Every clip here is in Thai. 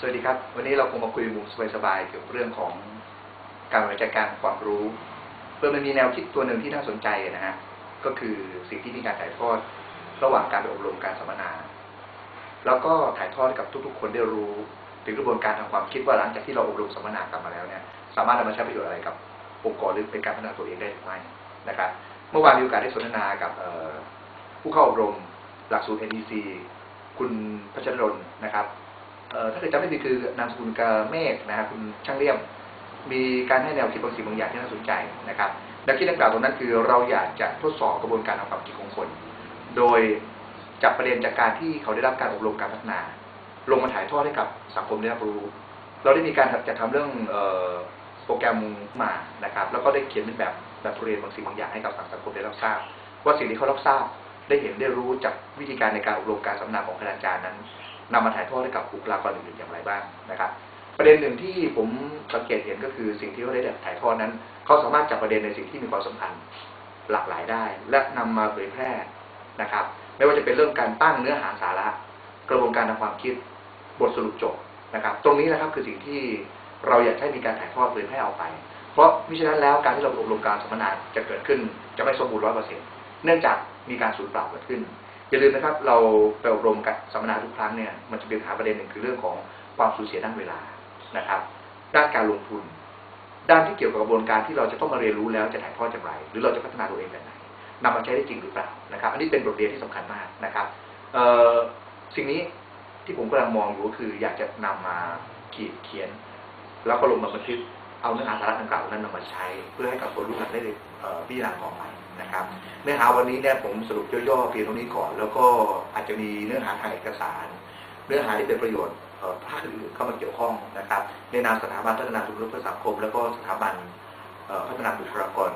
สวัสดีครับ วันนี้เราคงมาคุยมุมสบายๆเกี่ยวกับเรื่องของการบริหารจัดการความรู้ เพื่อมันมีแนวคิดตัวหนึ่งที่น่าสนใจนะฮะก็คือสิ่งที่มีการถ่ายทอดระหว่างการไปอบรมการสัมมนา แล้วก็ถ่ายทอดให้กับทุกๆ คนได้รู้ถึงกระบวนการทางความคิดว่าหลังจากที่เราอบรมสัมมนากลับมาแล้วเนี่ยสามารถนำมาใช้ประโยชน์อะไรกับองค์กรหรือเป็นการพัฒนาตัวเองได้หรือไม่นะครับเมื่อวานมีโอกาสได้สนทนากับผู้เข้าอบรม หลักสูตร NEC คุณพัชรนนะครับ ถ้าเกิดจำไม่ผิดคือนามสกุลกาเมฆนะครับคุณช่างเลี่ยม มีการให้แนวคิดบางสิ่งบางอย่างที่น่าสนใจนะครับแนวคิดดังกล่าวตรงนั้นคือเราอยากจะทดสอบกระบวนการทางความคิดของคน โดยจับประเด็นจากการที่เขาได้รับการอบรมการพัฒนา ลงมาถ่ายทอดให้กับสังคมได้รับรู้ เราได้มีการจัดทำเรื่องโปรแกรมมานะครับ แล้วก็ได้เขียนเป็นแบบแบบเรียนบางสิ่งบางอย่างให้กับสังคมได้รับทราบ ว่าสิ่งที่เขารับทราบได้เห็นได้รู้จากวิธีการในการอบรมการสัมมนาของคณาจารย์นั้น นำมาถ่ายทอดให้กับบุคลากรอื่นๆอย่างไรบ้างนะครับ ประเด็นหนึ่งที่ผมสังเกตเห็นก็คือสิ่งที่เขาได้ถ่ายทอดนั้นเขาสามารถจับประเด็นในสิ่งที่มีความสำคัญหลากหลายได้ และนำมาเผยแพร่นะครับ ไม่ว่าจะเป็นเรื่องการตั้งเนื้อหาสาระ กระบวนการทางความคิดบทสรุปจบนะครับ ตรงนี้นะครับคือสิ่งที่เราอยากให้มีการถ่ายทอดเผยแพร่ออกไป เพราะมิฉะนั้นแล้วการที่เราอบรมการสัมมนาจะเกิดขึ้นจะไม่สมบูรณ์ร้อยเปอร์เซ็นต์เนื่องจากมีการสูญเปล่าเกิดขึ้น อย่าลืมนะครับ เราไปอบรมกับสัมมนาทุกครั้งเนี่ยมันจะมีปัญหาประเด็นหนึ่งคือเรื่องของความสูญเสียด้านเวลานะครับ ด้านการลงทุน ด้านที่เกี่ยวกับกระบวนการที่เราจะต้องมาเรียนรู้แล้วจะถ่ายทอดอย่างไร หรือเราจะพัฒนาตัวเองแบบไหนนำมาใช้ได้จริงหรือเปล่านะครับ อันนี้เป็นบทเรียนที่สำคัญมากนะครับสิ่งนี้ที่ผมกำลังมองอยู่ก็คือ อยากจะนำมาขีดเขียน แล้วก็ลงมาบันทึกเอาเนื้อหาสาระดังกล่าวนั้นนำมาใช้ เพื่อให้กับคนรุ่นหลังได้เอ่อพิจารณาต่อไปนะครับ นื้อหาวันนี้เนี่ยผมสรุปย่อๆเพียงเท่านี้ก่อน แล้วก็อาจจะมีเนื้อหาทางเอกสาร เนื้อหาที่เป็นประโยชน์ภาคอื่นเข้ามาเกี่ยวข้องนะครับในนามสถาบันพัฒนาสุขภาพสังคม แล้วก็สถาบันพัฒนาบุคลากร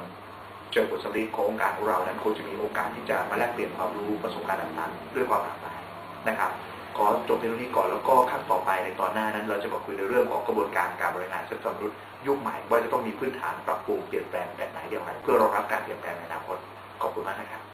เชิงผลสำลิดขององค์การของเรานั้นคงจะมีโอกาสที่จะมาแลกเปลี่ยนความรู้ประสบการณ์ต่างๆด้วยความหลากหลายนะครับขอจบเพียงเท่านี้ก่อนแล้วก็ขั้นต่อไปในตอนหน้านั้น เราจะมาคุยในเรื่องของกระบวนการการบริหารทรัพยากรมนุษย์ยุคใหม่ว่าจะต้องมีพื้นฐานปรับปรุงเปลี่ยนแปลงแบบไหนอย่างไรเพื่อรองรับการเปลี่ยนแปลงในอนาคต ขอบคุ